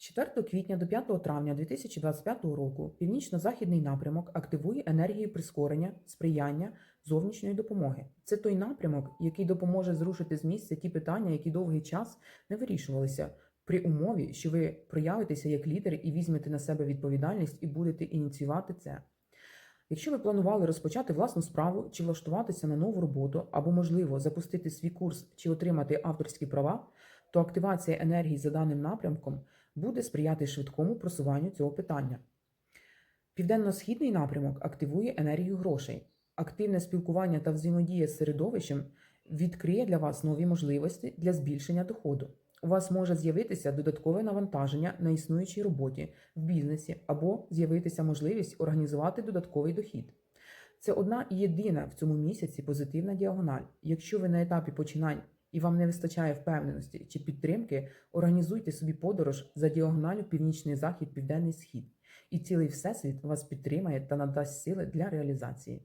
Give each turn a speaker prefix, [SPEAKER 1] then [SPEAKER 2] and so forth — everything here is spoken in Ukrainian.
[SPEAKER 1] 4 квітня до 5 травня 2025 року північно-західний напрямок активує енергію прискорення, сприяння, зовнішньої допомоги. Це той напрямок, який допоможе зрушити з місця ті питання, які довгий час не вирішувалися, при умові, що ви проявитеся як лідер і візьмете на себе відповідальність і будете ініціювати це. Якщо ви планували розпочати власну справу чи влаштуватися на нову роботу, або, можливо, запустити свій курс чи отримати авторські права, то активація енергії за даним напрямком буде сприяти швидкому просуванню цього питання. Південно-східний напрямок активує енергію грошей. Активне спілкування та взаємодія з середовищем відкриє для вас нові можливості для збільшення доходу. У вас може з'явитися додаткове навантаження на існуючій роботі в бізнесі або з'явитися можливість організувати додатковий дохід. Це одна єдина в цьому місяці позитивна діагональ. Якщо ви на етапі починань і вам не вистачає впевненості чи підтримки, організуйте собі подорож за діагоналю північний захід, південний схід, і цілий всесвіт вас підтримає та надасть сили для реалізації.